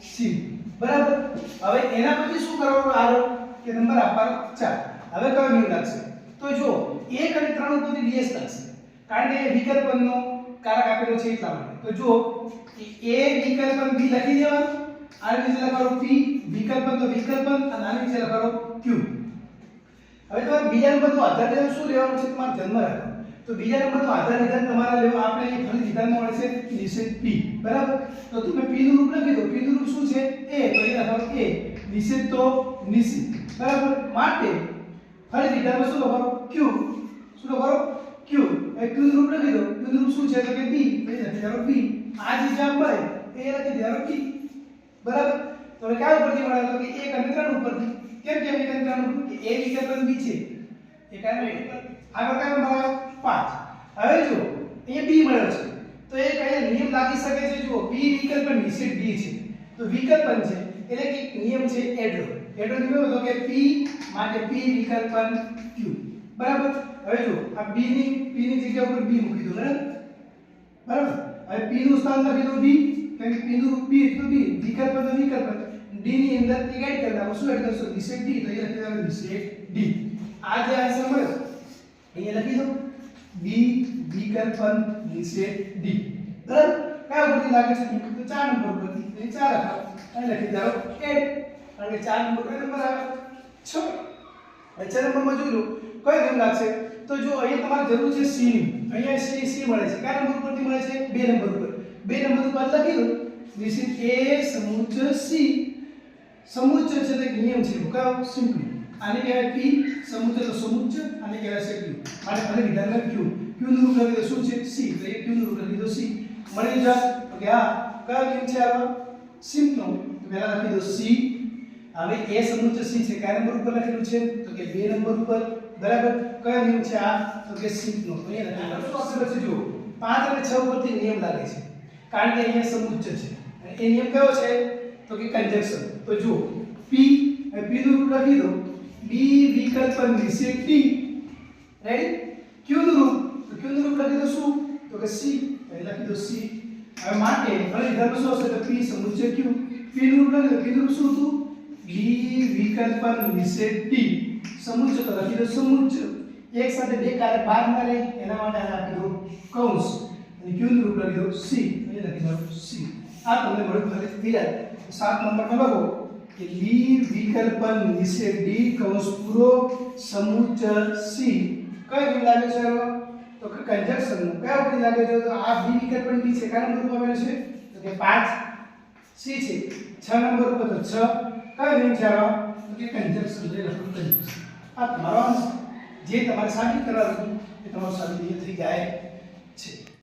C. બરાબર? હવે એના પછી શું કરવાનું આગળ કે નંબર આપવાનો ચાર. હવે કયો નિયમ લાગશે તો જો 1 અને 3 ઉપરથી ડીએસ લાગશે. કારણ કે વિકલ્પનનો કારક આપેલો છે એટલા માટે. તો જો એ વિકલ્પન બી લખી દેવાનું, આની નીચે લખવાનો પી વિકલ્પન તો વિકલ્પન, અને આની નીચે લખવાનો ક્યુ હવે તમારે બીજા નંબરનો આધાર વિધાન શું લેવાનું છે? તમારે જન્મ રાખવાનું. તો બીજા નંબરનો આધાર વિધાન તમારે લેવા આપણે ફરી વિધાનમાં મળે છે પી p. બરાબર? તો તમે p નું રૂપ લખી દો p નું રૂપ શું છે a તો એ લખવાનું નિષેધ તો નિશ્ચિત બરાબર? માટે ફરી તમે શું લખો? Q. શું લખો? Q. એ q રૂપ લખી દો. Q રૂપ શું છે? તો કે p. એ લખી p. આ જે જામ મળે, એ લખી ધારો p. બરાબર? તો હવે ક્યાં ઉપરથી મળે? તો કે 1 અને 3 ઉપરથી. કેમ કે 1 અને 3 ઉપર કે a વિકલ્પન b છે. એ કારણે આગળ કયો મળ્યો 5 હવે જો એ b મળ્યો છે. તો એ કયા નિયમ લાગી શકે છે? જુઓ, b વિકલ્પન નિશ્ચિત b છે. તો વિકલ્પન છે. એટલે કે એક નિયમ છે એડ્રો એડ્રો કેવો હતો કે p માટે p વિકલ્પન q. બરાબર? હવે જો આ b ની, p ની જગ્યા ઉપર b મૂકી દો, બરાબર? બરાબર? હવે p નું સ્થાન લખી દો b. કેમ કે p નું p એટલે b. વિકલ્પ તો વિકલ્પ d ની અંદર એ એડ કરી નાખો. શું એડ કરશો? નિષેધ d. તો એ લખી દેવાનું નિષેધ d. આ જે આન્સર મળ્યો અહીંયા લખી દો. B વિકલ્પન નિષેધ d. બરાબર? કયા ઉપરથી લાગે છે તો 4 નંબર પરથી અહીં 4 લખાવો અહીં લખી દો એડ કારણ કે 4 નંબર કયો નંબર આવે 6 હવે 6 નંબરમાં જોઈ લો કયો નિયમ લાગશે તો જો અહીંયા તમારે જરૂર છે c ની અહીંયા c c મળે છે. કયા નંબર પરથી મળે છે? બે નંબર ઉપર. બે નંબર ઉપર લખી દો નિશ્ચિત a સમુચ્ચ c. સમુચ્ચ છે તે નિયમ છે. કયો સિમ્પલી આને કહેવાય પી તો સમુચ્ચ આને કહેવાય છે q અને ફરી વિધાનમાં q q નું રૂપ લખી શું છે સી તો એ q નું રૂપ લખી દો સી મળી જાય તો કે આ કયો નિયમ છે આનો સિમ્પલ તો પહેલા લખી દો સી હવે એ સમુચ્ચ સી છે કયા નંબર ઉપર લખેલું છે તો કે બે નંબર ઉપર બરાબર કયો નિયમ છે આ તો કે સિમ્પલ તો અહીંયા લખી દો શું જુઓ પાંચ અને છ ઉપરથી નિયમ લાગે છે કારણ કે અહીંયા સમુચ્ચ છે અને એ નિયમ કયો છે તો કે કન્જક્શન તો જુઓ પી અને p નું રૂપ લખી દો b વિકલ્પ નિષેધ t રેડી q નું રૂપ તો ક્યુ નું રૂપ લખી દો શું તો કે સી લખી દો સી હવે માટે ફરી ધર્મ શું હશે તો p સમુચ્ચ q p નું રૂપ લખી દો p નું રૂપ શું હતું b વિકલ્પ નિષેધ t સમુચ્ચ તો લખી દો સમુચ્ચ એક સાથે બે કાર્ય ના રહે એના માટે આ લખી દો કૌંસ અને q નું રૂપ લખી દો c અહીં લખી દો સી આ તમને મળ્યું ફરી ક્લિયર સાત નંબરમાં કે લી વિકલ્પન વિશે ડી કૌંસ પૂરો સમુચ્ચ સી. કઈ રીત લાગે છે? તો કે કન્જક્શનનું. કયા રીત લાગે છે? તો આ બી વિકલ્પન ડી છે. કારણ ગ્રુપ ઉપર છે? તો કે 5 સી છે. 6 નંબર ઉપર તો 6 કયો રીત છે તો કે કન્જક્શન જે લખો કંજક્શન આ તમારો જે તમારે સાબિત કરવાનું એ તમારું સાબિત થઈ જાય છે.